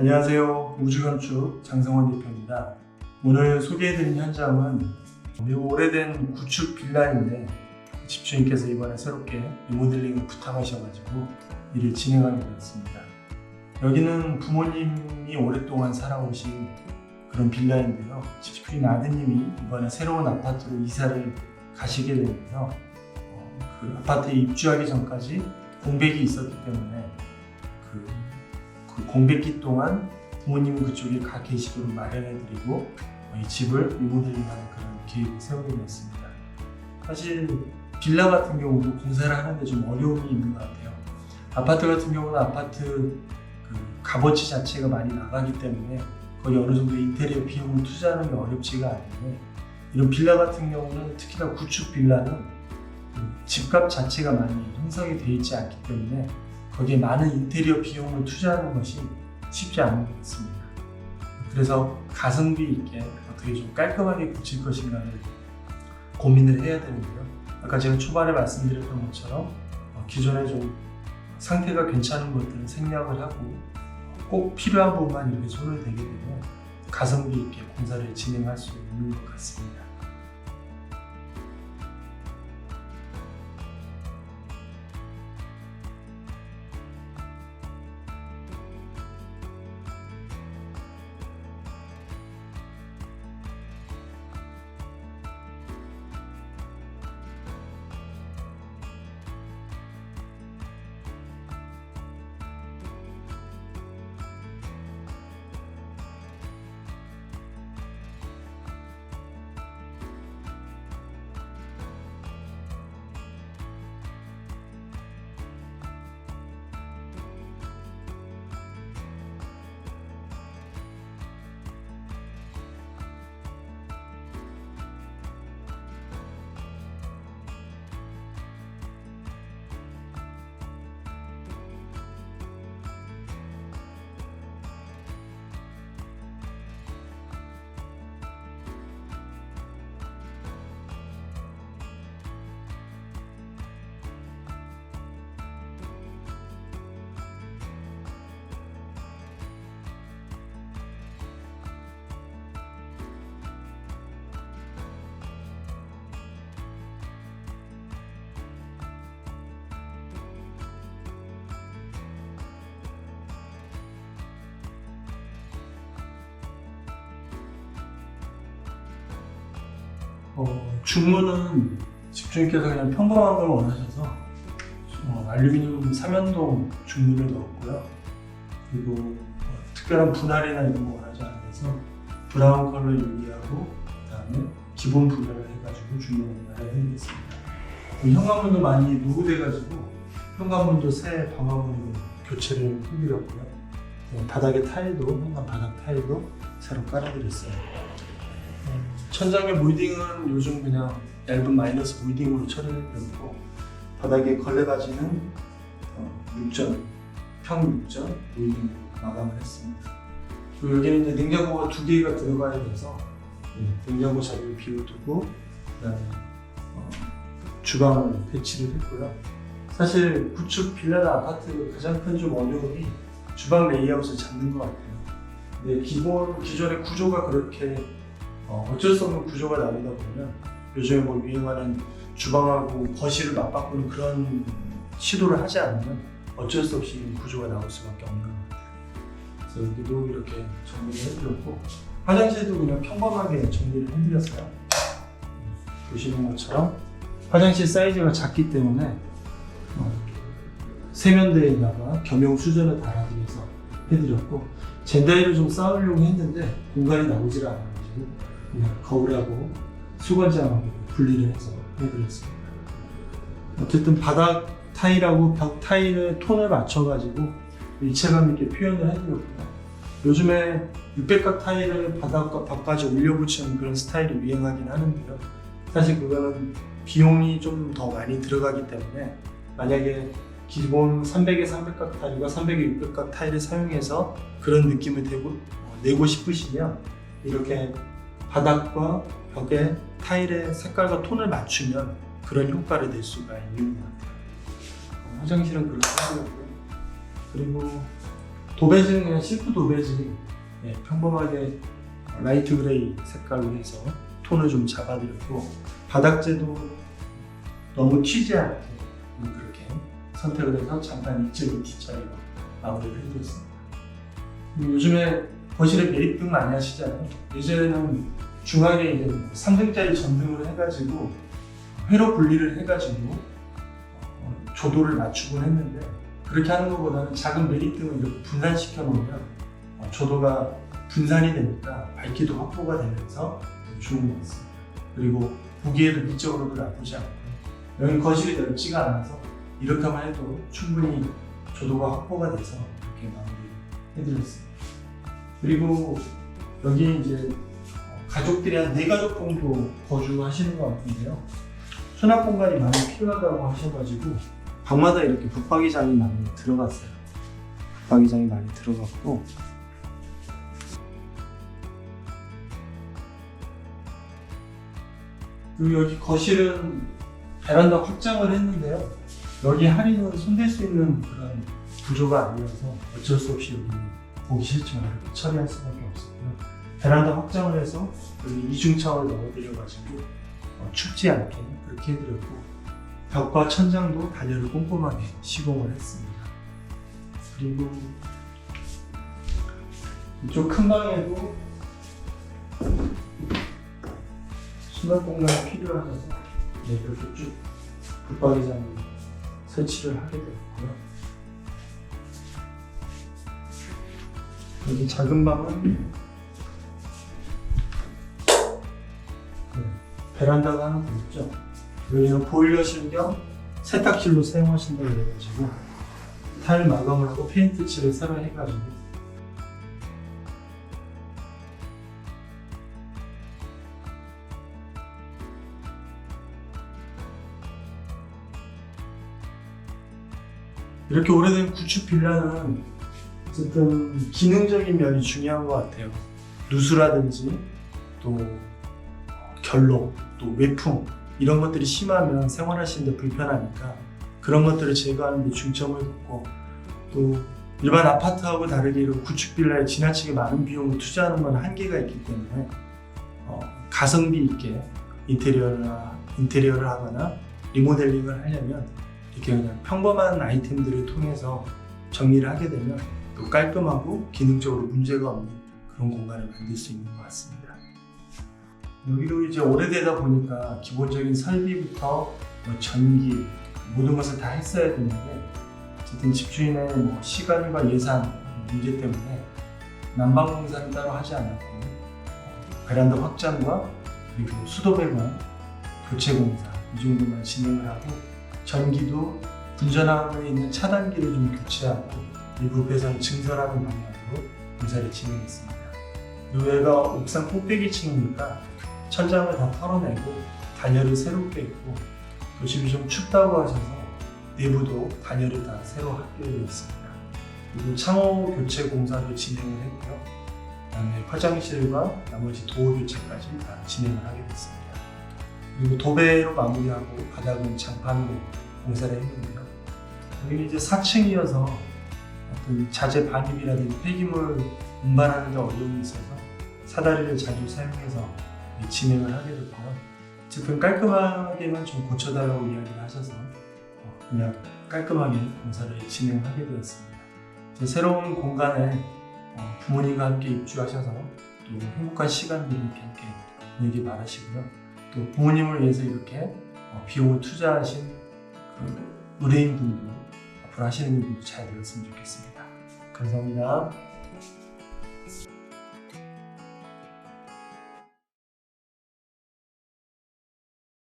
안녕하세요. 우주건축 장성원 대표입니다. 오늘 소개해드린 현장은 매우 오래된 구축 빌라인데 집주인께서 이번에 새롭게 리모델링을 부탁하셔가지고 일을 진행하게 되었습니다. 여기는 부모님이 오랫동안 살아오신 그런 빌라인데요. 집주인 아드님이 이번에 새로운 아파트로 이사를 가시게 되면서 어, 그 아파트에 입주하기 전까지 공백이 있었기 때문에 그, 그 공백기 동안 부모님은 그쪽에 가 계시도록 마련해드리고 어, 이 집을 리모델링하는 그런 계획을 세우게 됐습니다. 사실 빌라 같은 경우도 공사를 하는데 좀 어려움이 있는 것 같아요. 아파트 같은 경우는 아파트 그 값어치 자체가 많이 나가기 때문에 거기 어느 정도 인테리어 비용을 투자하는 게 어렵지가 않은데 이런 빌라 같은 경우는 특히나 구축 빌라는 그 집값 자체가 많이 형성이 되어 있지 않기 때문에 거기에 많은 인테리어 비용을 투자하는 것이 쉽지 않은 것 같습니다. 그래서 가성비 있게 어떻게 좀 깔끔하게 붙일 것인가를 고민을 해야 되는데요. 아까 제가 초반에 말씀드렸던 것처럼 어, 기존에 좀 상태가 괜찮은 것들은 생략을 하고 꼭 필요한 부분만 이렇게 손을 대게 되면 가성비 있게 공사를 진행할 수 있는 것 같습니다. 어, 중문은 집주인께서 그냥 평범한 걸 원하셔서 어, 알루미늄 삼연동 중문을 넣었고요. 그리고 어, 특별한 분할이나 이런 거 원하지 않아서 브라운 컬러 유리하고 그다음에 기본 분할을 해가지고 중문을 마련해드리겠습니다. 그 현관문도 많이 노후돼가지고 현관문도 새 방화문으로 교체를 해드렸고요. 네, 바닥에 타일도 현관 바닥 타일도 새로 깔아드렸어요. 천장의 몰딩은 요즘 그냥 얇은 마이너스 몰딩으로 처리해드렸고 바닥에 걸레바지는 어, 6전, 평 6전 몰딩으로 마감을 했습니다. 그리고 여기는 이제 냉장고가 두 개가 들어가야 돼서 네, 냉장고 자리를 비워두고 그다음에 어, 주방을 배치를 했고요. 사실 구축 빌라나 아파트 가장 큰 좀 어려움이 주방 레이아웃을 잡는 것 같아요. 근데 기본 기존의 구조가 그렇게 어, 어쩔 수 없는 구조가 나오다 보면 요즘에 뭐 유행하는 주방하고 거실을 맞바꾸는 그런 시도를 하지 않으면 어쩔 수 없이 이 구조가 나올 수밖에 없는 것 같아요. 그래서 여기도 이렇게 정리를 해드렸고 화장실도 그냥 평범하게 정리를 해드렸어요. 보시는 것처럼 화장실 사이즈가 작기 때문에 어, 세면대에다가 겸용 수전을 달아드려서 해드렸고 젠다이를 좀 쌓으려고 했는데 공간이 나오질 않아가지고 그냥 거울하고 수건장하고 분리를 해서 해드렸습니다. 어쨌든 바닥 타일하고 벽 타일의 톤을 맞춰가지고 일체감 있게 표현을 해드렸고요. 요즘에 600각 타일을 바닥과 벽까지 올려붙이는 그런 스타일이 유행하긴 하는데요. 사실 그거는 비용이 좀 더 많이 들어가기 때문에 만약에 기본 300에 300각 타일과 300에 600각 타일을 사용해서 그런 느낌을 내고, 어, 내고 싶으시면 이렇게 바닥과 벽에 타일의 색깔과 톤을 맞추면 그런 효과를 낼 수가 있는 것 같아요. 어, 화장실은 그렇게 하고요. 그리고 도배지는 그냥 실크 도배지 예, 평범하게 라이트 그레이 색깔로 해서 톤을 좀 잡아드렸고 바닥재도 너무 튀지 않게 그렇게 선택을 해서 잠깐 2.2T짜리로 마무리를 해드렸습니다. 요즘에 거실에 매립등 많이 하시잖아요. 예전에는 중앙에 이제 3등짜리 전등을 해가지고 회로 분리를 해가지고 어, 조도를 맞추곤 했는데 그렇게 하는 것보다는 작은 매립등을 이렇게 분산시켜 놓으면 어, 조도가 분산이 되니까 밝기도 확보가 되면서 좋은 것 같습니다. 그리고 보기에도 미적으로도 나쁘지 않고 여기 거실이 넓지가 않아서 이렇게만 해도 충분히 조도가 확보가 돼서 이렇게 마무리해드렸습니다. 그리고 여기 이제 가족들이 한 네 가족 정도 거주하시는 것 같은데요. 수납 공간이 많이 필요하다고 하셔가지고 방마다 이렇게 붙박이장이 많이 들어갔어요. 붙박이장이 많이 들어갔고 그리고 여기 거실은 베란다 확장을 했는데요. 여기 할인은 손댈 수 있는 그런 구조가 아니어서 어쩔 수 없이 여기 보기 싫지만 처리할 수밖에 없었고요. 베란다 확장을 해서 이중창을 넣어드려가지고 어, 춥지 않게 그렇게 해드렸고 벽과 천장도 단열을 꼼꼼하게 시공을 했습니다. 그리고 이쪽 큰 방에도 수납 공간이 필요하셔서 네, 이렇게 쭉 붙박이장을 설치를 하게 되었고요. 여기 작은 방은 네, 베란다가 하나 더 있죠. 여기는 보일러실 겸 세탁실로 사용하신다고 그래가지고 타일 마감을 하고 페인트 칠을 새로 해가지고 이렇게 오래된 구축 빌라는 어쨌든 기능적인 면이 중요한 것 같아요. 누수라든지 또 결로 또 외풍 이런 것들이 심하면 생활하시는데 불편하니까 그런 것들을 제거하는 데 중점을 뒀고 또 일반 아파트하고 다르게 이런 구축 빌라에 지나치게 많은 비용을 투자하는 건 한계가 있기 때문에 어, 가성비 있게 인테리어나 인테리어를 하거나 리모델링을 하려면 이렇게 그냥 평범한 아이템들을 통해서 정리를 하게 되면 또 깔끔하고 기능적으로 문제가 없는 그런 공간을 만들 수 있는 것 같습니다. 여기도 이제 오래되다 보니까 기본적인 설비부터 뭐 전기 모든 것을 다 했어야 되는데 어쨌든 집주인의 뭐 시간과 예산 문제 때문에 난방 공사는 따로 하지 않았고 어, 베란다 확장과 그리고 수도 배관 교체 공사 이 정도만 진행을 하고 전기도 분전함에 있는 차단기를 좀 교체하고 일부 배선 증설하는 방향으로 공사를 진행했습니다. 노예가 옥상 꼭대기 층이니까 천장을 다 털어내고 단열을 새롭게 했고 도심이 좀 춥다고 하셔서 내부도 단열을 다 새로 되었습니다. 그리고 창호 교체 공사도 진행을 했고요. 그다음에 화장실과 나머지 도어 교체까지 다 진행을 하게 됐습니다. 그리고 도배로 마무리하고 바닥은 장판으로 공사를 했는데요. 여기 이제 4층이어서 어떤 자재 반입이라든지 폐기물 운반하는 데 어려움이 있어서 사다리를 자주 사용해서 진행을 하게 됐고요. 어쨌든 깔끔하게만 좀 고쳐달라고 이야기를 하셔서 어, 그냥 깔끔하게 공사를 진행하게 되었습니다. 새로운 공간에 어, 부모님과 함께 입주하셔서 또 행복한 시간들을 함께 보내기 바라시고요. 또 부모님을 위해서 이렇게 어, 비용을 투자하신 그 의뢰인분들 앞으로 하시는 일도 잘 되었으면 좋겠습니다. 감사합니다.